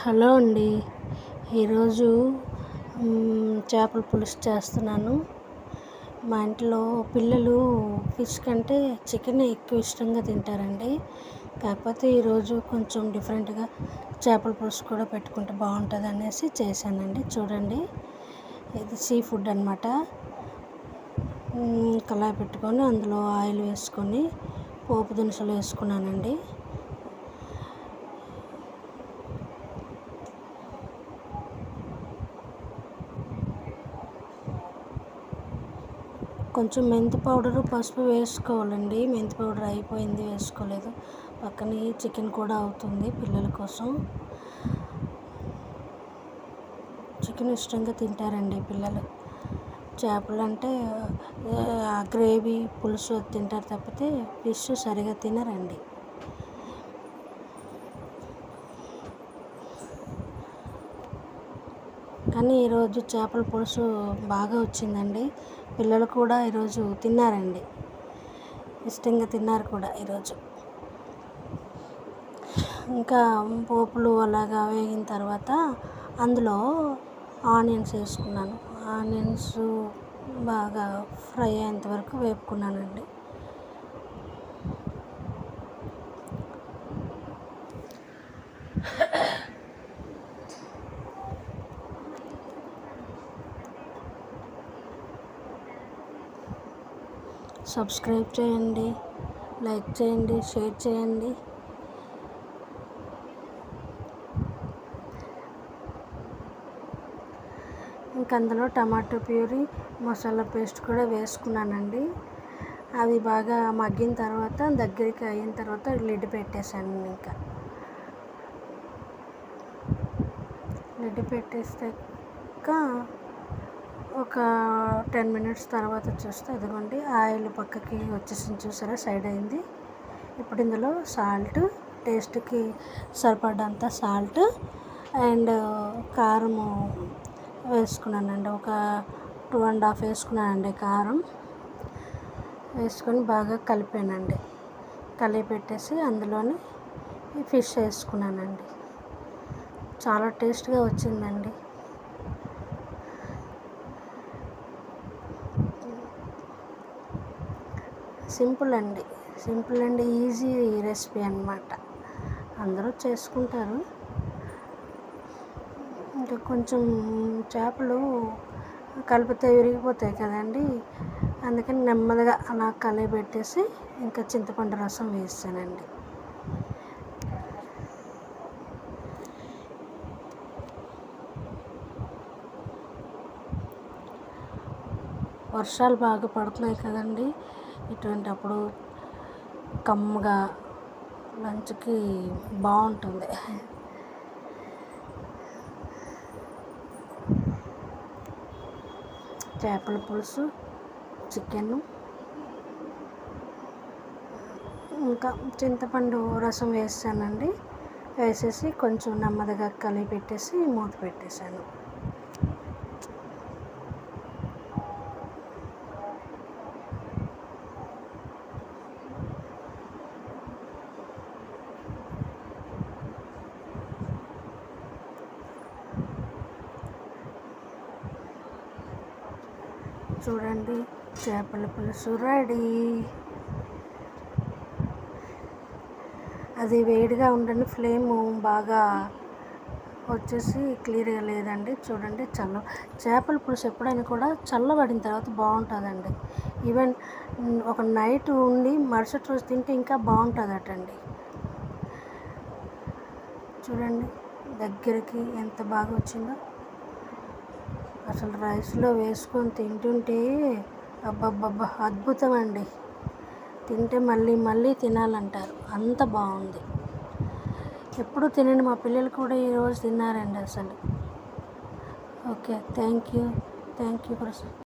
Hello అండి. ఈరోజు చేపల పులుసు చేస్తున్నాను. మా ఇంట్లో పిల్లలు ఫిష్ కంటే చికెన్ ఎక్కువ ఇష్టంగా తింటారండి. కాకపోతే ఈరోజు కొంచెం డిఫరెంట్గా చేపల పులుసు కూడా పెట్టుకుంటే బాగుంటుంది అనేసి చేశానండి. చూడండి. ఇది సీ ఫుడ్ అనమాట కళాయి పెట్టుకొని అందులో ఆయిల్ వేసుకొని పోపు దినుసులు వేసుకున్నానండి. కొంచెం మెంతి పౌడరు పసుపు వేసుకోవాలండి. మెంతి పౌడర్ అయిపోయింది వేసుకోలేదు. పక్కనే చికెన్ కూడా అవుతుంది పిల్లల కోసం. చికెన్ ఇష్టంగా తింటారండి పిల్లలు. చేపలు అంటే గ్రేవీ పులుసు తింటారు తప్పితే ఫిష్ సరిగా తినరండి. కానీ ఈరోజు చేపల పులుసు బాగా వచ్చిందండి. పిల్లలు కూడా ఈరోజు తిన్నారండి. ఇష్టంగా తిన్నారు కూడా ఈరోజు. ఇంకా పోపులు అలాగా వేగిన తర్వాత అందులో ఆనియన్స్ వేసుకున్నాను. ఆనియన్స్ బాగా ఫ్రై అయ్యేంత వరకు వేపుకున్నానండి. సబ్స్క్రైబ్ చేయండి లైక్ చేయండి షేర్ చేయండి. ఇంక అందులో టమాటో ప్యూరీ మసాలా పేస్ట్ కూడా వేసుకున్నానండి. అవి బాగా మగ్గిన తర్వాత దగ్గరికి అయిన తర్వాత లిడ్ పెట్టేశాను ఇంకా. లిడ్ పెట్టేసాక ఒక టెన్ మినిట్స్ తర్వాత చూస్తే అదిగోండి ఆయిల్ పక్కకి వచ్చేసింది చూసారా సైడ్ అయింది. ఇప్పుడు ఇందులో సాల్ట్ టేస్ట్కి సరిపడంత సాల్ట్ అండ్ కారము వేసుకున్నానండి. ఒక టూ అండ్ హాఫ్ వేసుకున్నానండి కారం. వేసుకొని బాగా కలిపానండి. కలిపి పెట్టేసి అందులోని ఫిష్ వేసుకున్నానండి. చాలా టేస్ట్గా వచ్చిందండి. సింపుల్ అండి. సింపుల్ అండ్ ఈజీ రెసిపీ అనమాట అందరూ చేసుకుంటారు. ఇంకా కొంచెం చేపలు కలిపితే విరిగిపోతాయి కదండి. అందుకని నెమ్మదిగా అలా పెట్టేసి ఇంకా చింతపండు రసం వేస్తానండి. వర్షాలు బాగా పడుతున్నాయి కదండి. ఇటువంటి అప్పుడు కమ్గా లంచ్కి బాగుంటుంది. చేపల పులుసు చికెన్ ఇంకా చింతపండు రసం వేసానండి. వేసేసి కొంచెం నెమ్మదిగా కలిపి పెట్టేసి మూత పెట్టేశాను. చూడండి చేపల పులుసు రెడీ. అది వేడిగా ఉండండి ఫ్లేమ్ బాగా వచ్చేసి క్లియర్గా లేదండి. చూడండి చల్ల చేపల పులుసు ఎప్పుడైనా కూడా చల్లబడిన తర్వాత బాగుంటుందండి. ఈవెన్ ఒక నైట్ ఉండి మరుసటి రోజు తింటే ఇంకా బాగుంటుందటండి. చూడండి దగ్గరికి ఎంత బాగా వచ్చిందో. అసలు రైస్లో వేసుకొని తింటుంటే అబ్బబ్బబ్బా అద్భుతం అండి తింటే మళ్ళీ మళ్ళీ తినాలంటారు. అంత బాగుంది. ఎప్పుడు తినండి మా పిల్లలు కూడా ఈరోజు తిన్నారండి అసలు. Okay thank you. Thank you Prasad